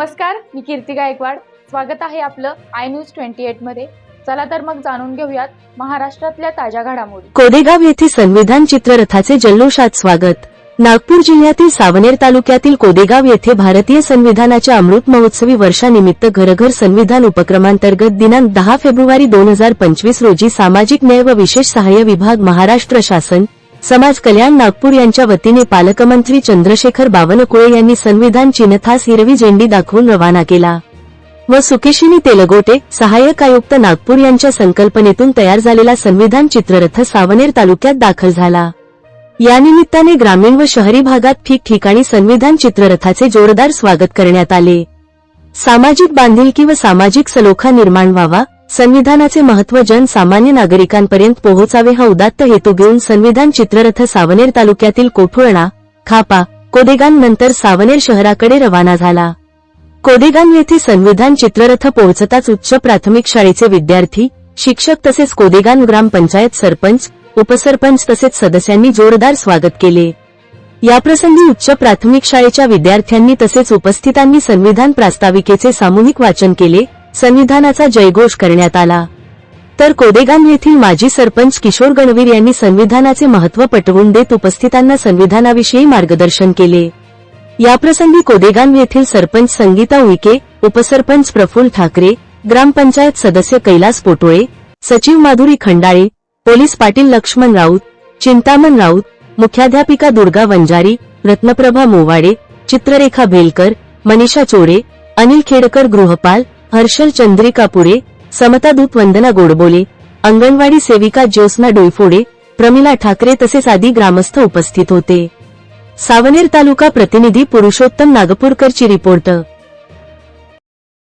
नमस्कार मी कीर्ती गायकवाड. स्वागत आहे आपलं आय न्यूज ट्वेंटी एटमध्ये. चला तर मग जाणून घेऊयात महाराष्ट्रातल्या ताज्या घडामोडी. कोदेगाव येथे संविधान चित्ररथाचे जल्लोषात स्वागत. नागपूर जिल्ह्यातील सावनेर तालुक्यातील कोदेगाव येथे भारतीय संविधानाच्या अमृत महोत्सवी वर्षानिमित्त घरघर संविधान उपक्रमांतर्गत दिनांक दहा फेब्रुवारी दोन हजार पंचवीस रोजी सामाजिक न्याय व विशेष सहाय्य विभाग महाराष्ट्र शासन समाज कल्याण नागपूर यांच्या वतीने पालकमंत्री चंद्रशेखर बावनकुळे यांनी संविधान चिन्हथास हिरवी झेंडी दाखवून रवाना केला. व सुकेशिनी तेलगोटे सहाय्यक आयुक्त नागपूर यांच्या संकल्पनेतून तयार झालेला संविधान चित्ररथ सावनेर तालुक्यात दाखल झाला. यानिमित्ताने ग्रामीण व शहरी भागात ठिकठिकाणी संविधान चित्ररथाचे जोरदार स्वागत करण्यात आले. सामाजिक बांधिलकी व सामाजिक सलोखा निर्माण व्हावा संविधानाचे महत्त्व जनसामान्य नागरिकांपर्यंत पोहोचावे हा उदात्त हेतू घेऊन संविधान चित्ररथ सावनेर तालुक्यातील कोठुळणा खापा कोदेगान नंतर सावनेर शहराकडे रवाना झाला. कोदेगान येथे संविधान चित्ररथ पोहोचताच उच्च प्राथमिक शाळेचे विद्यार्थी शिक्षक तसेच कोदेगान ग्रामपंचायत सरपंच उपसरपंच तसेच सदस्यांनी जोरदार स्वागत केले. याप्रसंगी उच्च प्राथमिक शाळेच्या विद्यार्थ्यांनी तसेच उपस्थितांनी संविधान प्रास्ताविकेचे सामूहिक वाचन केले संविधानाचा जयघोष करण्यात आला. तर कोदेगान येथील माजी सरपंच किशोर गणवीर यांनी संविधानाचे महत्त्व पटवून देत उपस्थितांना संविधानाविषयी मार्गदर्शन केले. याप्रसंगी कोदेगान येथील सरपंच संगीता उईके उपसरपंच प्रफुल्ल ठाकरे ग्रामपंचायत सदस्य कैलास पोटोळे सचिव माधुरी खंडाळे पोलीस पाटील लक्ष्मण राऊत चिंतामण राऊत मुख्याध्यापिका दुर्गा वंजारी रत्नप्रभा मोवाडे चित्ररेखा भेलकर मनीषा चोरे अनिल खेडकर गृहपाल हर्षल चंद्रिका पुरे समतादूत वंदना गोडबोले अंगणवाडी सेविका ज्योत्स्ना डोईफोडे प्रमिला ठाकरे तसेच आदी ग्रामस्थ उपस्थित होते. सावनेर तालुका प्रतिनिधी पुरुषोत्तम नागपूरकरची रिपोर्ट.